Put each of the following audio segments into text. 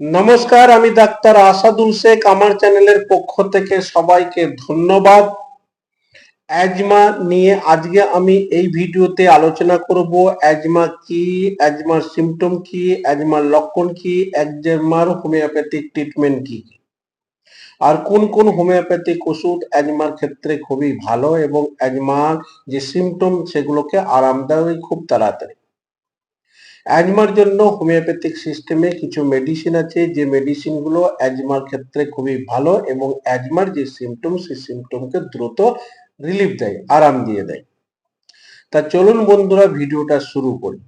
নমস্কার, আমি ডাক্তার আসাদুল শেখ। আমার চ্যানেলের পক্ষ থেকে সবাইকে ধন্যবাদ। অ্যাজমা নিয়ে আজকে আমি এই ভিডিওতে আলোচনা করব। অ্যাজমা কি? অ্যাজমার সিমটম কি? অ্যাজমার লক্ষণ কি? অ্যাজমার হোমিওপ্যাথিক ট্রিটমেন্ট কি? আর কোন কোন হোমিওপ্যাথিক ওষুধ অ্যাজমার ক্ষেত্রে খুবই ভালো এবং অ্যাজমার যে সিমটম সেগুলোকে আরামদায়ক খুব তাড়াতাড়ি। অ্যাজমার জন্য হোমিওপ্যাথিক সিস্টেমে কিছু মেডিসিন আছে, যে মেডিসিনগুলো অ্যাজমার ক্ষেত্রে খুবই ভালো এবং অ্যাজমার যে সিমটম সেই সিমটমকে দ্রুত রিলিফ দেয়, আরাম দিয়ে দেয়। তা চলুন বন্ধুরা, ভিডিওটা শুরু করি।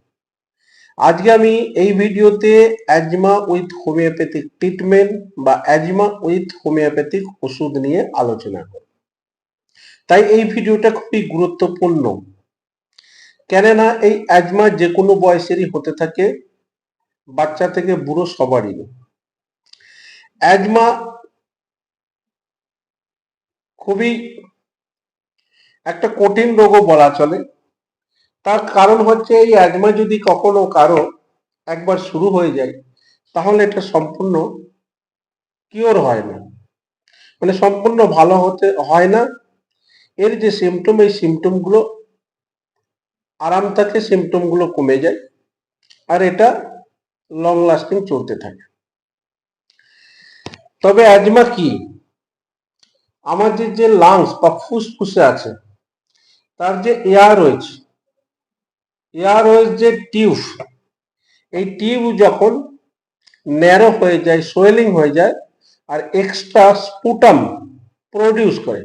আজকে আমি এই ভিডিওতে অ্যাজমা উইথ হোমিওপ্যাথিক ট্রিটমেন্ট বা অ্যাজমা উইথ হোমিওপ্যাথিক ওষুধ নিয়ে আলোচনা করব। তাই এই ভিডিওটা খুবই গুরুত্বপূর্ণ। কেননা এই অ্যাজমা যে কোনো বয়সেরই হতে থাকে, বাচ্চা থেকে বুড়ো সবারই। অ্যাজমা খুবই একটা কঠিন রোগও বলা চলে। তার কারণ হচ্ছে এই অ্যাজমা যদি কখনো কারও একবার শুরু হয়ে যায়, তাহলে এটা সম্পূর্ণ কিওর হয় না। মানে সম্পূর্ণ ভালো হতে হয় না। এর যে সিমটম এই সিমটমগুলো আরাম থাকে সিমটমগুলো কমে যায়, আর এটা লং লাস্টিং চলতে থাকে। তবে অ্যাজমা কি? আমাদের যে লাংস বা ফুসফুসে আছে, তার যে এয়ার রয়েছে এয়ার ওয়েজ যে টিউব এই টিউব যখন ন্যারো হয়ে যায় সোয়েলিং হয়ে যায়, আর এক্সট্রা স্পুটাম প্রডিউস করে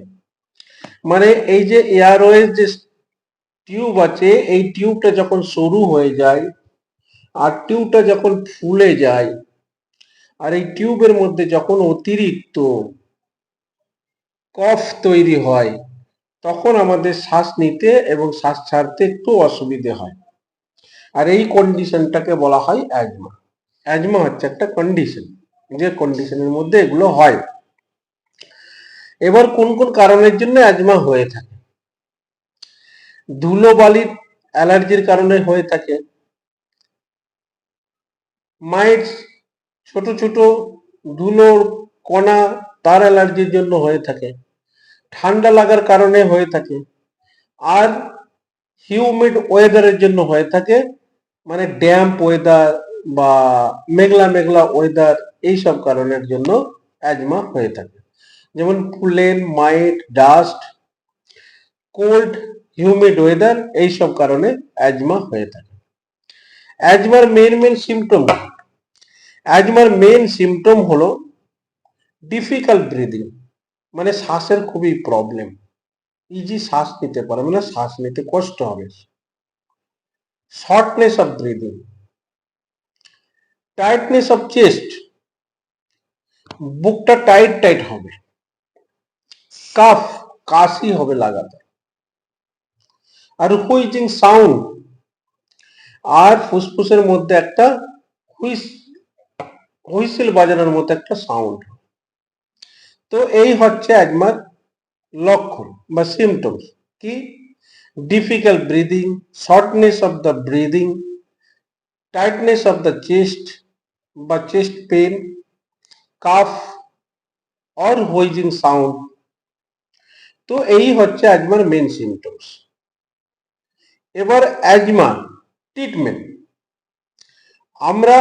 মানে এই যে এয়ারওয়েজ যে টিউব আছে, এই টিউবটা যখন সরু হয়ে যায় আর টিউবটা যখন ফুলে যায় আর এই টিউবের মধ্যে যখন অতিরিক্ত কফ তৈরি হয়, তখন আমাদের শ্বাস নিতে এবং শ্বাস ছাড়তে একটু অসুবিধে হয়। আর এই কন্ডিশনটাকে বলা হয় অ্যাজমা অ্যাজমা হচ্ছে একটা কন্ডিশন যে কন্ডিশনের মধ্যে এগুলো হয়। এবার কোন কোন কারণের জন্য অ্যাজমা হয়ে থাকে? ধুলোবালির অ্যালার্জির কারণে হয়ে থাকে। মাইট ছোট ছোট ধুলোর কণা তার অ্যালার্জির জন্য হয়ে থাকে। ঠান্ডা লাগার কারণে হয়ে থাকে। আর হিউমিড ওয়েদারের জন্য হয়ে থাকে মানে ড্যাম্প ওয়েদার বা মেঘলা মেঘলা ওয়েদার এইসব কারণের জন্য অ্যাজমা হয়ে থাকে। যেমন pollen mite, dust, cold humid weather এইসব কারণে অ্যাজমা হয়ে থাকে। অ্যাজমার মেন মেন সিমটম অ্যাজমার মেন সিমটম হলো ডিফিকাল্ট ব্রিদিং মানে শ্বাসের খুবই প্রবলেম ইজি শ্বাস নিতে পারবে না শ্বাস নিতে কষ্ট হবে। Shortness of breathing tightness of chest বুকটা টাইট টাইট হবে। কাফ, কাশি হবে লাগাতার। আর হুইচিং সাউন্ড। আর ফুসফুসের মধ্যে একটা হুইস, হুইসেল বাজানোর মতো একটা সাউন্ড। তো এই হচ্ছে অ্যাজমার লক্ষণ বা সিমটমস কি? Difficult breathing shortness of the breathing tightness of the chest বা chest pain cough or wheezing sound. তো এই হচ্ছে অ্যাজমার মেন সিমটমস এবার অ্যাজমা ট্রিটমেন্ট আমরা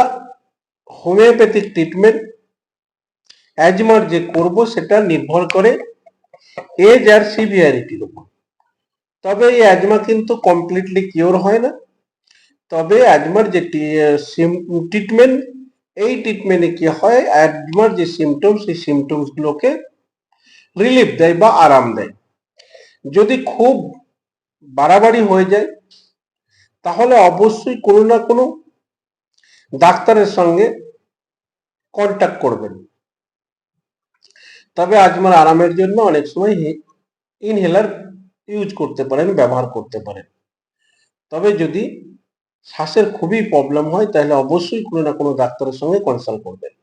হোমিওপ্যাথিক ট্রিটমেন্ট অ্যাজমার যে করব সেটা নির্ভর করে এজ আর সিভিয়ারিটির উপর। তবে এই অ্যাজমা কিন্তু কমপ্লিটলি কিওর হয় না। তবে অ্যাজমার যে ট্রিটমেন্ট এই ট্রিটমেন্টে কি হয় অ্যাজমার যে সিমটমস সেই সিমটমস গুলোকে রিলিফ দেয় বা আরাম দেয়। যদি খুব বাড়াবাড়ি হয়ে যায় তাহলে অবশ্যই কোনো না কোনো ডাক্তারের সঙ্গে কন্ট্যাক্ট করবেন। তবে আজমার আরামের জন্য অনেক সময় ইনহেলার ইউজ করতে পারেন, ব্যবহার করতে পারেন। তবে যদি শ্বাসের খুবই প্রবলেম হয়, তাহলে অবশ্যই কোনো না কোনো ডাক্তারের সঙ্গে কনসাল্ট করবেন।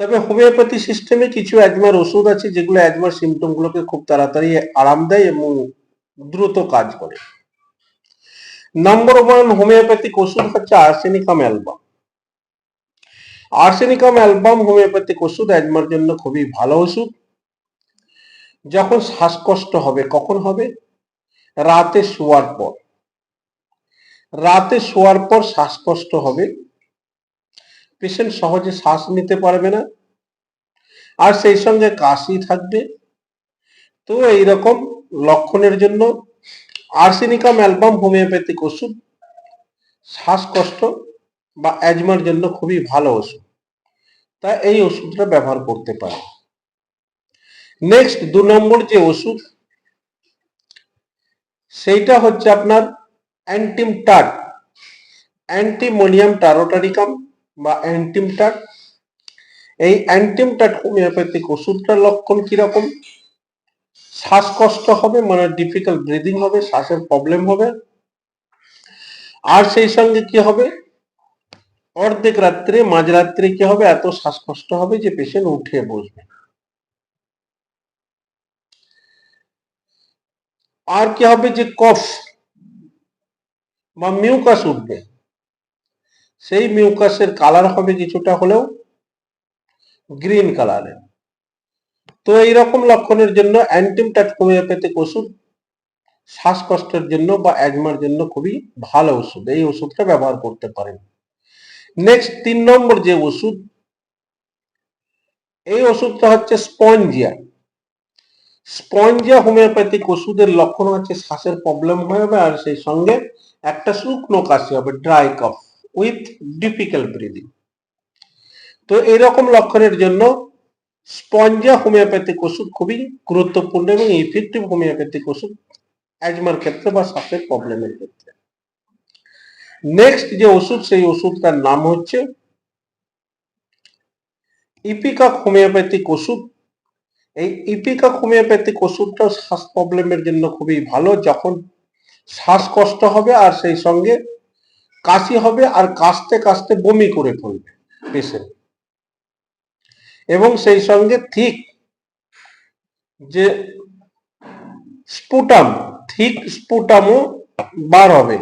তবে হোমিওপ্যাথি সিস্টেমে কিছু অ্যাজমার ওষুধ আছে, যেগুলো অ্যাজমার সিমটমগুলোকে খুব তাড়াতাড়ি আরাম দেয় এবং দ্রুত কাজ করে। নম্বর ওয়ান হোমিওপ্যাথিক ওষুধ হচ্ছে arsenicum album arsenicum album homeopathic ওষুধ অ্যাজমার জন্য খুবই ভালো ওষুধ। যখন শ্বাসকষ্ট হবে, কখন হবে? রাতে শোয়ার পর। রাতে শোয়ার পর শ্বাসকষ্ট হবে। পেশেন্ট সহজে শ্বাস নিতে পারবে না। আর সেই সঙ্গে কাশি থাকবে। তো এইরকম লক্ষণের জন্য আর্সেনিকাম অ্যালবাম হোমিওপ্যাথিক ওষুধ, শ্বাসকষ্ট বা অ্যাজমার জন্য খুবই ভালো ওষুধ। তা এই ওষুধটা ব্যবহার করতে পারে। নেক্সট দু নম্বর যে ওষুধ, সেইটা হচ্ছে আপনার অ্যান্টিম টাট অ্যান্টিমোনিয়াম টারোটারিকাম বা অ্যান্টিম টাট এই অ্যান্টিম টাট হোমিওপ্যাথিক ওষুধটার লক্ষণ কীরকম শ্বাসকষ্ট হবে মানে ডিফিকাল্ট ব্রিদিং হবে, শ্বাসের প্রবলেম হবে। আর সেই সঙ্গে কি হবে? অর্ধেক রাত্রে মাঝরাত্রে কি হবে? এত শ্বাসকষ্ট হবে যে পেশেন্ট উঠে বসবে। আর কি হবে যে কফ বা মিউকাস উঠবে। সেই মিউকাসের কালার হবে কিছুটা হলেও গ্রিন কালারের তো এইরকম লক্ষণের জন্য অ্যান্টিমটাট হোমিওপ্যাথিক ওষুধ শ্বাসকষ্টের জন্য বা অ্যাজমার জন্য খুবই ভালো ওষুধ। এই ওষুধটা ব্যবহার করতে পারেন। নেক্সট, তিন নম্বর যে ওষুধ, এই ওষুধটা হচ্ছে স্পঞ্জিয়া। স্পঞ্জিয়া হোমিওপ্যাথিক ওষুধের লক্ষণ হচ্ছে শ্বাসের প্রবলেম হবে আর সেই সঙ্গে একটা শুকনো কাশি হবে, dry cough with difficult breathing. তো এরকম লক্ষণের জন্য স্পঞ্জিয়া হোমিওপ্যাথিক ওষুধ খুবই গুরুত্বপূর্ণ এবং ইফেক্টিভ হোমিওপ্যাথিক ওষুধ অ্যাজমার ক্ষেত্রে বা শ্বাসের প্রবলেমের ক্ষেত্রে। নেক্সট যে ওষুধ, সেই ওষুধটার নাম হচ্ছে ইপিকাক হোমিওপ্যাথিক ওষুধ। এই ইপিকাক হোমিওপ্যাথিক ওষুধটা শ্বাস প্রবলেমের জন্য খুবই ভালো, যখন শ্বাসকষ্ট হবে আর সেই সঙ্গে কাশি হবে আর কাশতে কাশতে বমি করে ফেলবে পেশেন্ট। এবং সেই সঙ্গে ঠিক যে স্পুটাম থিক স্পুটামও বার হবে।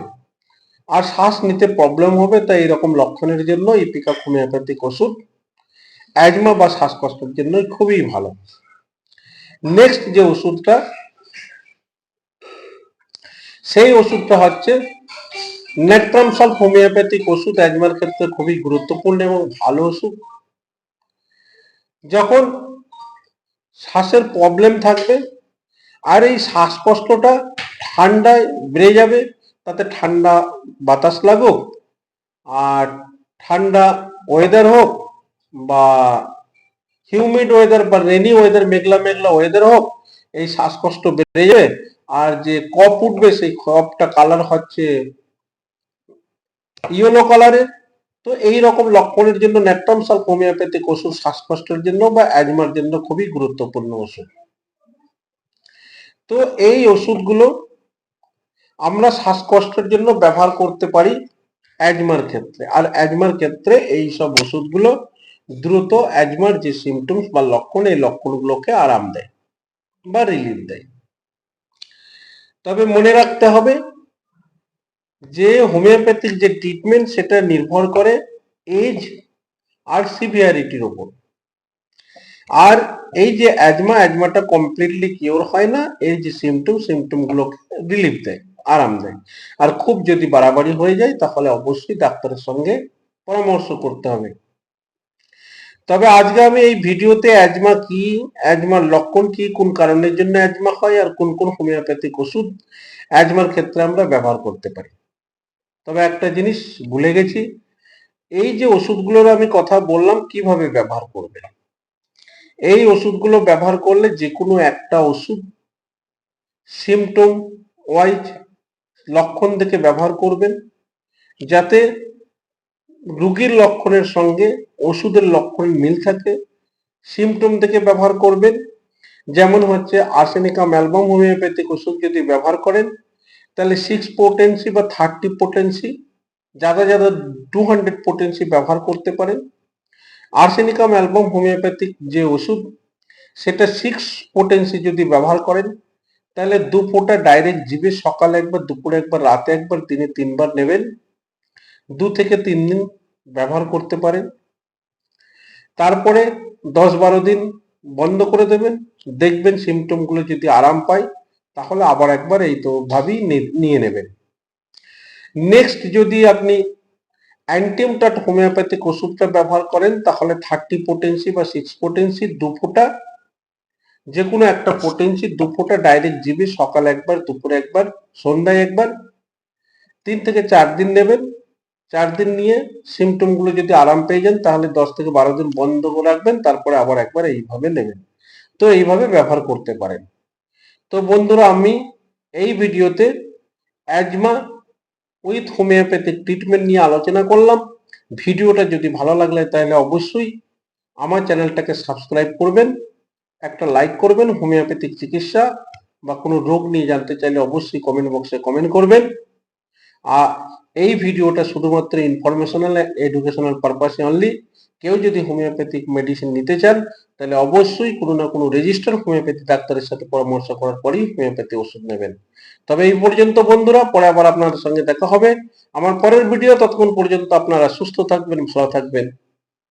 আর শ্বাস নিতে প্রবলেম হবে, তাই এরকম লক্ষণের জন্য ইপিকা হোমিওপ্যাথিক ওষুধ অ্যাজমা বা শ্বাসকষ্টের জন্য খুবই ভালো। নেক্সট যে ওষুধটা, সেই ওষুধটা হচ্ছে নেট্রামসল হোমিওপ্যাথিক ওষুধ অ্যাজমার ক্ষেত্রে খুবই গুরুত্বপূর্ণ এবং ভালো ওষুধ। যখন শ্বাসের প্রবলেম থাকবে, আর এই শ্বাসকষ্টটা ঠান্ডায় বেড়ে যাবে, তাতে ঠান্ডা বাতাস লাগুক, আর ঠান্ডা ওয়েদার হোক বা হিউমিড ওয়েদার বা রেনি ওয়েদার মেঘলা মেঘলা ওয়েদার হোক, এই শ্বাসকষ্ট বেড়ে যাবে, আর যে কপ উঠবে, সেই কপটা কালার হচ্ছে ইয়েলো কালারের তো এই রকম লক্ষণের জন্য ন্যাট্রামসাল হোমিওপ্যাথিক ওষুধ শ্বাসকষ্টের জন্য বা অ্যাজমার জন্য খুবই গুরুত্বপূর্ণ ওষুধ। তো এই ওষুধগুলো আমরা শ্বাসকষ্টের জন্য ব্যবহার করতে পারি অ্যাজমার ক্ষেত্রে। আর অ্যাজমার ক্ষেত্রে এই সব ওষুধগুলো দ্রুত অ্যাজমার যে সিমটমস বা লক্ষণ, এই লক্ষণগুলোকে আরাম দেয় বা রিলিফ দেয়। তবে মনে রাখতে হবে যে হোমিওপ্যাথিক যে ট্রিটমেন্ট সেটা নির্ভর করে এজ আর সিভিয়ারিটির উপর। আর এই যে অ্যাজমা অ্যাজমাটা কমপ্লিটলি কিওর হয় না, এই যে সিমটম সিমটম গুলোকে রিলিফ দেয়, আরাম দেয়। আর খুব যদি বাড়াবাড়ি হয়ে যায়, তাহলে অবশ্যই ডাক্তারের সঙ্গে পরামর্শ করতে হবে। তবে আজকে আমি এই ভিডিওতে অ্যাজমা কি অ্যাজমার লক্ষণ কি, কোন কারণের জন্য অ্যাজমা হয়, আর কোন কোন হোমিওপ্যাথিক ওষুধ অ্যাজমার ক্ষেত্রে আমরা ব্যবহার করতে পারি। তবে একটা জিনিস ভুলে গেছি। এই যে ওষুধগুলোর আমি কথা বললাম, কীভাবে ব্যবহার করবে এই ওষুধগুলো ব্যবহার করলে যে কোনো একটা ওষুধ সিমটম ওয়াইজ লক্ষণ দেখে ব্যবহার করবেন। যাতে রুগীর লক্ষণের সঙ্গে ওষুধের লক্ষণের মিল থাকে সিমটম থেকে ব্যবহার করবেন। যেমন হচ্ছে আর্সেনিকাম অ্যালবাম হোমিওপ্যাথিক ওষুধ যদি ব্যবহার করেন তাহলে সিক্স পোটেন্সি বা থার্টি পোটেন্সি যারা যারা টু হান্ড্রেড পোটেন্সি ব্যবহার করতে পারেন আর্সেনিকাম অ্যালবাম হোমিওপ্যাথিক যে ওষুধ, সেটা সিক্স পোটেন্সি যদি ব্যবহার করেন, তাহলে দু ডাইরেক্ট জিভে সকালে একবার, দুপুরে একবার, রাতে একবার, দিনে তিনবার নেবেন। দু থেকে তিন দিন ব্যবহার করতে পারেন। তারপরে দশ বারো দিন বন্ধ করে দেবেন। দেখবেন সিমটমগুলো যদি আরাম পায় তাহলে আবার একবার এই তো ভাবেই নিয়ে নেবেন। নেক্সট যদি আপনি অ্যান্টিমটাট হোমিওপ্যাথিক ওষুধটা ব্যবহার করেন, তাহলে থার্টি পোটেন্সি বা সিক্স পোটেন্সি দু ফোঁটা যে কোনো একটা পোটেন্সি দু ডাইরেক্ট জিবি সকালে একবার, দুপুরে একবার, সন্ধ্যায় একবার, তিন থেকে চার দিন নেবেন। চার দিন নিয়ে সিমটমগুলো যদি আরাম পেয়ে যান, তাহলে দশ থেকে বারো দিন বন্ধ করে রাখবেন, তারপরে আবার একবার এইভাবে নেবেন। তো এইভাবে ব্যবহার করতে পারেন। তো বন্ধুরা, আমি এই ভিডিওতে অ্যাজমা উইথ হোমিওপ্যাথিক ট্রিটমেন্ট নিয়ে আলোচনা করলাম। ভিডিওটা যদি ভালো লাগলে তাহলে অবশ্যই আমার চ্যানেলটাকে সাবস্ক্রাইব করবেন, একটা লাইক করবেন হোমিওপ্যাথিক চিকিৎসা বা কোনো রোগ নিয়ে জানতে চাইলে অবশ্যই কমেন্ট বক্সে কমেন্ট করবেন। আর এই ভিডিওটা শুধুমাত্র ইনফরমেশনাল এডুকেশনাল পারপাসে অনলি কেউ যদি হোমিওপ্যাথিক মেডিসিন নিতে চান, তাহলে অবশ্যই কোনো না কোনো রেজিস্টার হোমিওপ্যাথি ডাক্তারের সাথে পরামর্শ করার পরই হোমিওপ্যাথি ওষুধ নেবেন। তবে এই পর্যন্ত বন্ধুরা, পরে আবার আপনাদের সঙ্গে দেখা হবে। আমার পরের ভিডিও ততক্ষণ পর্যন্ত আপনারা সুস্থ থাকবেন, ভালো থাকবেন।